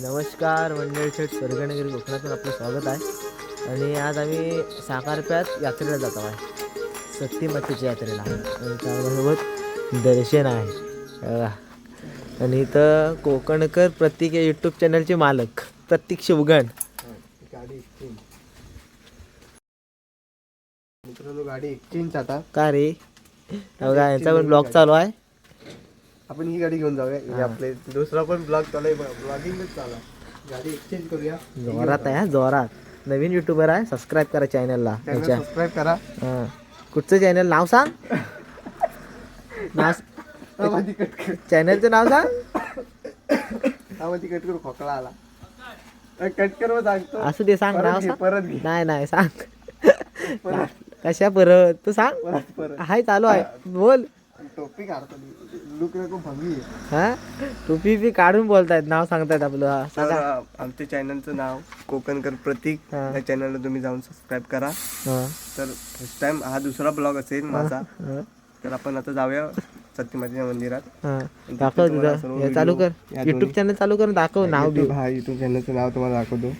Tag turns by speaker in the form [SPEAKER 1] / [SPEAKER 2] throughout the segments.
[SPEAKER 1] नमस्कार मंडळी थेट स्वर्गनगरी कोकणातून आपलं स्वागत आहे. आणि आज आम्ही साकारप्यात यात्रेला जातो आहे. सत्ती मातेच्या यात्रेला. आणि त्यासोबत दर्शन आहे. आणि इथं कोकणकर प्रतीक या यूट्यूब चॅनलचे मालक प्रतीक शिवगण.
[SPEAKER 2] गाडी एक्सचेंज मित्रांनो गाडी एक्सचेंज आता.
[SPEAKER 1] का रे? यांचा पण ब्लॉग चालू आहे.
[SPEAKER 2] आपण ही गाडी घेऊन जाऊया. हे आपले दुसरा पण ब्लॉग चालू आहे. ब्लॉगिंगच चालू आहे. गाडी एक्सचेंज करूया.
[SPEAKER 1] जोरात आहे हा जोरात. नवीन युट्यूबर आहे सबस्क्राईब करा चॅनलला
[SPEAKER 2] चॅनल
[SPEAKER 1] यांच्या
[SPEAKER 2] सबस्क्राईब करा.
[SPEAKER 1] हां. कुठचं चॅनल नाव सांग. नाव
[SPEAKER 2] आवाज कट कर.
[SPEAKER 1] चॅनलचं नाव सांग.
[SPEAKER 2] कट करू खोकला आला. कट कर सांगतो
[SPEAKER 1] असू दे सांग
[SPEAKER 2] परत
[SPEAKER 1] नाव
[SPEAKER 2] घे,
[SPEAKER 1] सांग.
[SPEAKER 2] परत घे.
[SPEAKER 1] नाही नाही सांग. कशा परत? तू सांग.
[SPEAKER 2] परत परत.
[SPEAKER 1] हाय चालू आहे. बोल.
[SPEAKER 2] टोपी काढतो आहे
[SPEAKER 1] हा? टोपी बी काढून बोलतायत नाव सांगतायत आपलं. हा,
[SPEAKER 2] तर
[SPEAKER 1] सांगा.
[SPEAKER 2] अ, आमच्या चॅनलचं नाव कोकणकर प्रतीक.
[SPEAKER 1] हा.
[SPEAKER 2] या चॅनलला तुम्ही जाऊन सबस्क्राईब करा.
[SPEAKER 1] हा,
[SPEAKER 2] तर फर्स्ट टाइम हा दुसरा ब्लॉग असेल माझा
[SPEAKER 1] हा,
[SPEAKER 2] तर आपण आता जाऊया सत्यमातेच्या मंदिरात.
[SPEAKER 1] हा. दाखव
[SPEAKER 2] तुम्हाला
[SPEAKER 1] तुझं चालू कर.
[SPEAKER 2] या
[SPEAKER 1] युट्यूब चॅनल चालू कर दाखव नाव बी.
[SPEAKER 2] YouTube- हा युट्यूब चॅनलचं नाव तुम्हाला दाखवतो.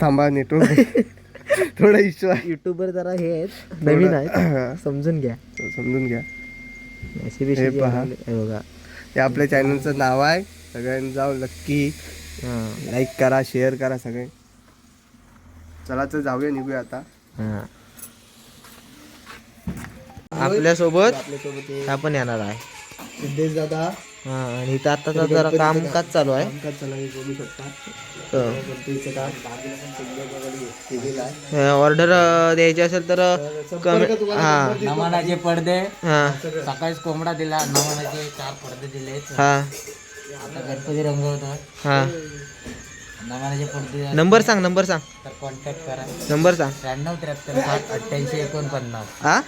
[SPEAKER 2] थांबा नेटवर्क थोडा इश्यू आहे.
[SPEAKER 1] युट्यूबर जरा हे आहेत नवीन आहेत. समजून घ्या.
[SPEAKER 2] समजून घ्या. हे
[SPEAKER 1] जी
[SPEAKER 2] पहा.
[SPEAKER 1] आहे, बघा.
[SPEAKER 2] आपल्या चॅनलचं नाव आहे. सगळ्यांनी जाऊ नक्की लाईक करा शेअर करा सगळे. चला तर जाऊया निघूया आता.
[SPEAKER 1] हा. आपल्यासोबत
[SPEAKER 2] आपल्यासोबत
[SPEAKER 1] हा पण येणार आहे.
[SPEAKER 2] सिद्धेश दादा.
[SPEAKER 1] हा आणि इथं आता जरा कामकाज चालू आहे.
[SPEAKER 2] कामकाज चला हे बोलू शकता.
[SPEAKER 1] ऑर्डर द्यायची असेल तर कमी हा.
[SPEAKER 3] नमानाचे पडदे.
[SPEAKER 1] हा.
[SPEAKER 3] सकाळीच कोंबडा दिला नमानाचे चार पडदे दिले.
[SPEAKER 1] हा.
[SPEAKER 3] आता गणपती रंगवतात
[SPEAKER 1] हा.
[SPEAKER 3] नमानाचे पडदे
[SPEAKER 1] नंबर सांग नंबर सांग.
[SPEAKER 3] तर कॉन्टॅक्ट करा.
[SPEAKER 1] नंबर सांग.
[SPEAKER 3] त्र्याण्णव त्र्याहत्तर साठ अठ्ठ्याऐंशी एकोणपन्नास.
[SPEAKER 1] हा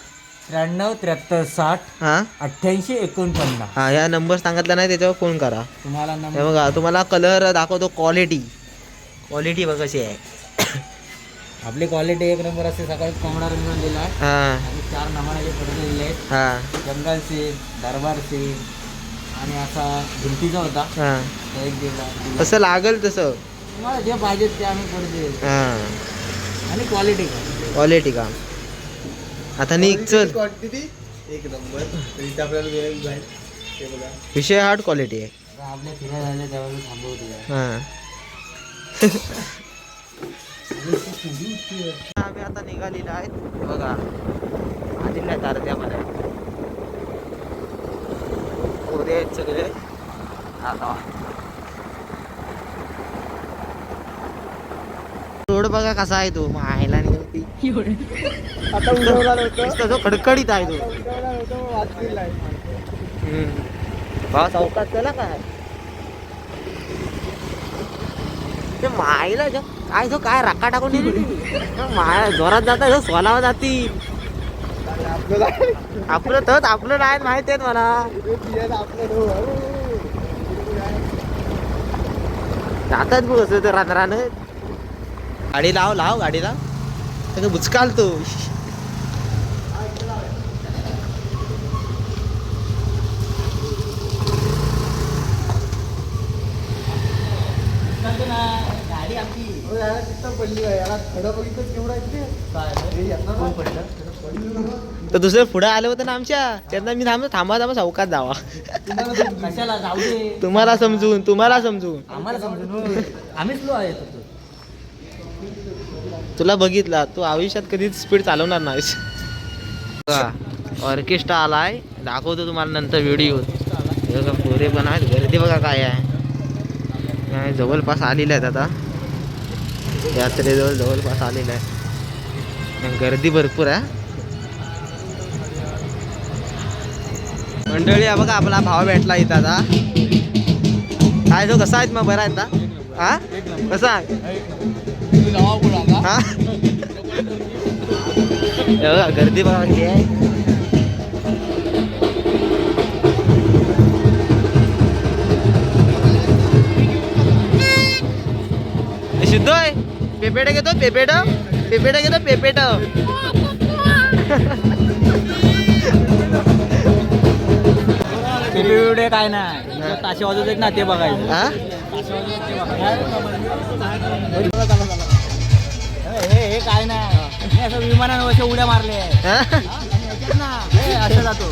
[SPEAKER 3] त्र्याण्णव त्र्याहत्तर साठ
[SPEAKER 1] हा?
[SPEAKER 3] अठ्ठ्याऐंशी एकोणपन्नास.
[SPEAKER 1] हा या नंबर सांगितला नाही त्याच्यावर फोन करा.
[SPEAKER 3] तुम्हाला
[SPEAKER 1] हे
[SPEAKER 3] नंबर
[SPEAKER 1] बघा तुम्हाला कलर दाखवतो क्वालिटी क्वालिटी बघ कशी आहे.
[SPEAKER 3] आपली क्वालिटी एक नंबर असते सकाळी कोंबडा रंगवून दिला. आहे
[SPEAKER 1] हा.
[SPEAKER 3] आणि चार नमानाचे पडदे दिले आहेत
[SPEAKER 1] हा.
[SPEAKER 3] जंगल सीन दरबार सीन आणि असा भिंतीचा होता.
[SPEAKER 1] हा.
[SPEAKER 3] तो एक दिला.
[SPEAKER 1] तसं लागल तसं.
[SPEAKER 3] तुम्हाला जे पाहिजे ते आम्ही.
[SPEAKER 1] हा.
[SPEAKER 3] आणि क्वालिटी का
[SPEAKER 1] क्वालिटी का आता निघ चल.
[SPEAKER 2] क्वांटिटी एक नंबर तर इथे आपल्याला वेळ जाईल ते बघा.
[SPEAKER 1] विषय हार्ड क्वालिटी आहे.
[SPEAKER 3] आपल्या फिरायला झाले थांबवतो
[SPEAKER 1] हा. आम्ही आता निघालेलो आहेत. बघा. आलेल्या तारद्यामध्ये पोरे आहेत सगळे. आता. रोड बघा कसा आहे तो. मायला नाही
[SPEAKER 2] आता
[SPEAKER 1] जो खडखडीत आहे तो. चौकात चला काय? ते मायला काय जो काय राखा टाकून माया जोरात जाता जो जाती. आपलं तर आपलं नाही माहिती आहेत मला. जातात बघ असं तर रानरानं. गाडी लाव लाव गाडी लाव बुचकाल तू
[SPEAKER 2] याला तिथं पडली आहे. याला खडं बघितलं केवढं पडलं. ना.
[SPEAKER 1] तर दुसरे पुढे आले होते ना आमच्या त्यांना मी थांबलो थांबा थांबा चौकात जावा
[SPEAKER 2] तुम्हाला तो
[SPEAKER 3] कशाला जाऊ दे
[SPEAKER 1] तुम्हाला समजून तुम्हाला समजून
[SPEAKER 3] आम्हाला समजून होय. आम्हीच लो आहे तो
[SPEAKER 1] तुला बघितला तू आयुष्यात कधीच स्पीड चालवणार नाहीस ऑर्केस्ट्रा आलाय दाखवतो तुम्हाला नंतर व्हिडिओ पोरे पण आहेत गर्दी बघा काय आहे जवळपास आलेले आहेत आता यात्रेजवळ जवळपास आलेला आहे. गर्दी भरपूर आहे. मंडळी बघा आपला भाव भेटला इथं आता. काय जो कसा आहेत मग? बरा आहेत ना? हा? कसा? आहे हा बघा गर्दी बघा किती आहे. सिद्धू शुद्ध आहे? पेपेट घेतो पेपेट. पेपेट घेतो पेपेट.
[SPEAKER 3] व्हिडिओ काय नाही. ताशी वाजवत ना ते बघायचं.
[SPEAKER 1] हा
[SPEAKER 3] हे हे काय नाही. हे असं विमानानं अशा उड्या मारले.
[SPEAKER 1] हा?
[SPEAKER 3] हे असं जातो.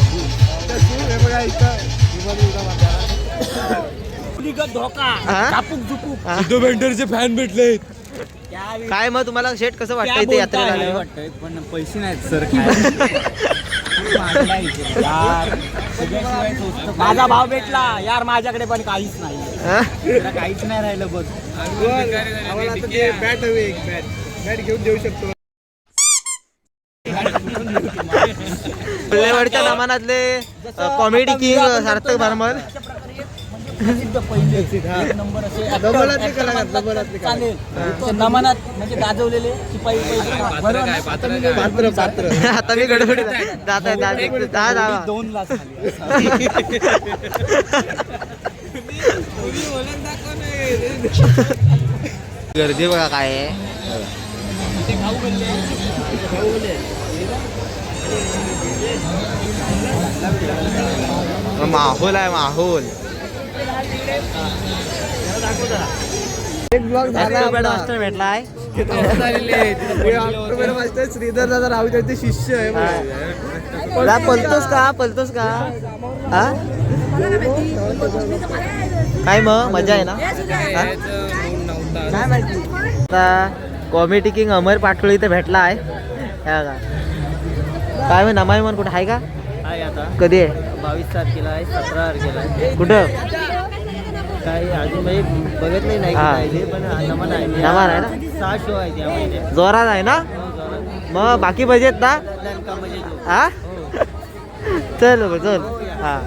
[SPEAKER 3] धोका.
[SPEAKER 1] हा? हा?
[SPEAKER 2] फॅन भेटले
[SPEAKER 1] काय मग तुम्हाला शेट कसं
[SPEAKER 3] त्या
[SPEAKER 1] वाटतं इथे
[SPEAKER 3] बोलता
[SPEAKER 1] यात्रेला आल्यावर?
[SPEAKER 3] वाटतंय, पण पैसे नाहीत सर माझा भाव भेटला. यार माझ्याकडे पण काहीच नाही.
[SPEAKER 1] हा?
[SPEAKER 3] काहीच नाही राहिलं बघ.
[SPEAKER 2] ते बॅट हवी एक बॅट बॅट घेऊन देऊ शकतो.
[SPEAKER 1] फुलेवाडीच्या नामानातले कॉमेडी किंग सार्थक भारमल.
[SPEAKER 3] प्रसिद्ध पहिले नंबर असे चालेल. नमनात म्हणजे गाजवलेले शिपाई? आता मी
[SPEAKER 2] पात्र पात्र.
[SPEAKER 1] आता मी गडबडीत आहे. जात आहे
[SPEAKER 3] दोन लाच खाली
[SPEAKER 1] गर्दी बघा काय आहे. माहोल आहे माहोल.
[SPEAKER 2] एक ब्लॉग झाला आपला.
[SPEAKER 1] मास्टर भेटलाय.
[SPEAKER 2] हे ऑक्टोबर मास्टर श्रीधर दादा राऊत यांचे शिष्य आहे
[SPEAKER 1] पलतोस का? पलतोस का? हा? काय मग? मजा आहे ना? हा? काय माहिती? आता कॉमेडी किंग अमर पाटोळे इथे भेटला आहे हे. काय मग नमाई मन कुठं? आहे का?
[SPEAKER 3] आहे आता.
[SPEAKER 1] कधी आहे?
[SPEAKER 3] बावीस तारखेला आहे सतरा तारखेला आहे.
[SPEAKER 1] कुठं?
[SPEAKER 3] म्हणजे नाही
[SPEAKER 1] हा.
[SPEAKER 3] पण नमन आहे.
[SPEAKER 1] नमन आहे ना?
[SPEAKER 3] सहा शो आहे त्या महिन्यात हो,
[SPEAKER 1] जोरात आहे ना? मग बाकी बजेत ना?
[SPEAKER 3] म्हणजे
[SPEAKER 1] हा? चल चल. हा.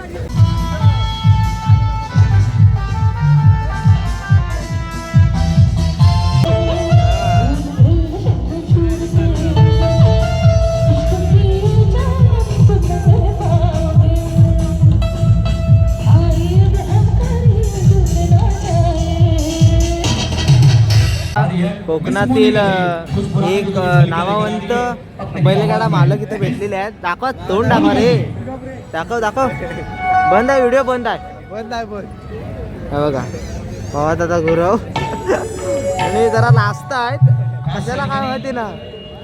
[SPEAKER 1] कोकणातील एक अ, नामवंत बैलगाडा मालक इथे भेटलेले आहेत. दाखव तोंड दाखव रे. दाखव दाखव. बंद आहे व्हिडिओ बंद आहे.
[SPEAKER 2] बंद आहे
[SPEAKER 1] हे बघा. भावा दादा गुरव. आणि जरा नाचता आहेत. कशाला काय माहिती ना.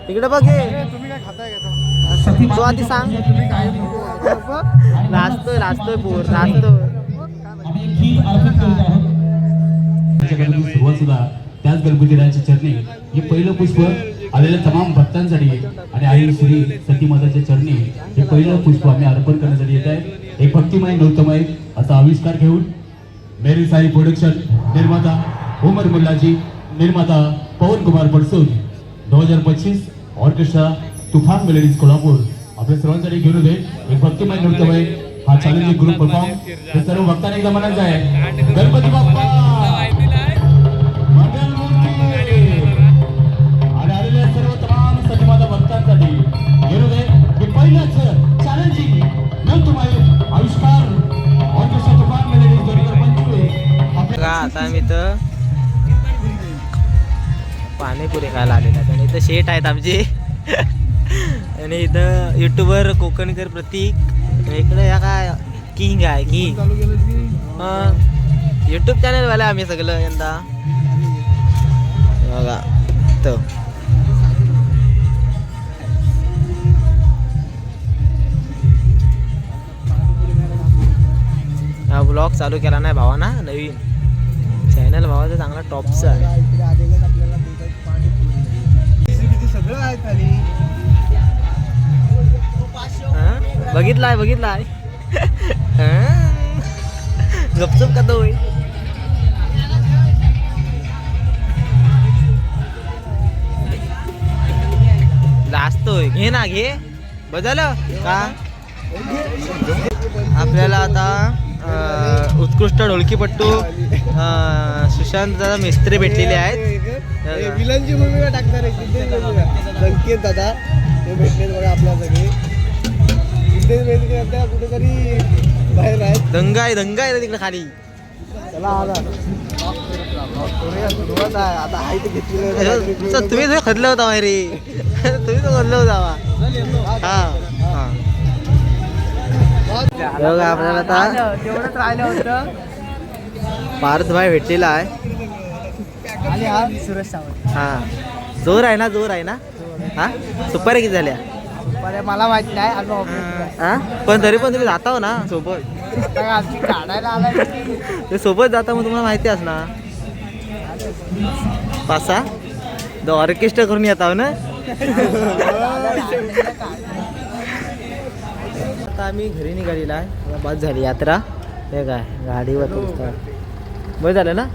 [SPEAKER 1] इकडे बघ हे.
[SPEAKER 2] तुम्ही काय खाताय का
[SPEAKER 1] तू आधी सांग. नाचतोय नाचतोय पोर नाचतोय.
[SPEAKER 4] त्याच गणपतीरायाच्या चरणी हे पहिलं पुष्प आलेल्या तमाम भक्तांसाठी आणि आई श्री सतीमाताच्या चरणी हे पहिलं पुष्प आम्ही अर्पण करण्यासाठी येत आहे. एक भक्तिमय नृत्यमय असा आविष्कार घेऊन मेरी साई प्रोडक्शन निर्माता उमर मुल्लाजी निर्माता पवन कुमार पडसून दोन हजार पच्चीस ऑर्केस्ट्रा तुफान मेलेडीज कोल्हापूर. आपल्या सर्वांसाठी घेऊन होते एक भक्तिमय नृत्यमय हा चॅलेंजिंग ग्रुप परफॉर्म हे सर्व भक्तांनी एकदा म्हणायचं आहे गणपती बाप्पा!
[SPEAKER 1] आता आम्ही तर पाणीपुरी खायला आलेला आहे आणि इथं शेट आहेत आमचे. आणि इथं युट्यूबर कोकणकर प्रतीक. आणि इकडे या काय किंग आहे किंग
[SPEAKER 2] चालू यूट्यूब की
[SPEAKER 1] युट्यूब चॅनल वाले आम्ही सगळं यंदा. बघा तो हा ब्लॉग चालू केला नाही भावाना नवीन. फायनल भावाचा चांगला टॉपचा आहे. बघितलाय बघितलाय. गपचप गपचूप का तो होईल लाजतोय घे ना घे. बदल का? आपल्याला आता उत्कृष्ट ढोलकीपट्टू सुशांत दादा मिस्त्री भेटलेले आहेत.
[SPEAKER 2] विलनची भूमिका टाकणार आहे? दादा हे भेटले बघा आपल्या सगळे. कुठेतरी बाहेर आहेत.
[SPEAKER 1] दंगा आहे दंगा आहे तिकडे खाली. तुम्ही खदलं होता रे. तुम्ही तो खदलं होता हे. बघा आपल्याला आता
[SPEAKER 2] तेवढंच राहिलं होतं
[SPEAKER 1] पार्थ भाई भेटलेला आहे.
[SPEAKER 2] आणि हा. सुरेश सावंत
[SPEAKER 1] हा जोर आहे ना जोर आहे ना? हा? सुपारी किती झाल्या?
[SPEAKER 2] बरं मला माहीत नाही आम्ही
[SPEAKER 1] पण तरी पण तुम्ही जाता हो ना? सोबत
[SPEAKER 2] काढायला आला
[SPEAKER 1] ते सोबत जाता मग तुम्हाला माहिती असणार. पासा. द ऑर्केस्ट्रा करून येत आहो ना? हो. आता आम्ही घरी निघालेला आहे. बस झाली यात्रा. हे काय गाडीवर बस झालं ना?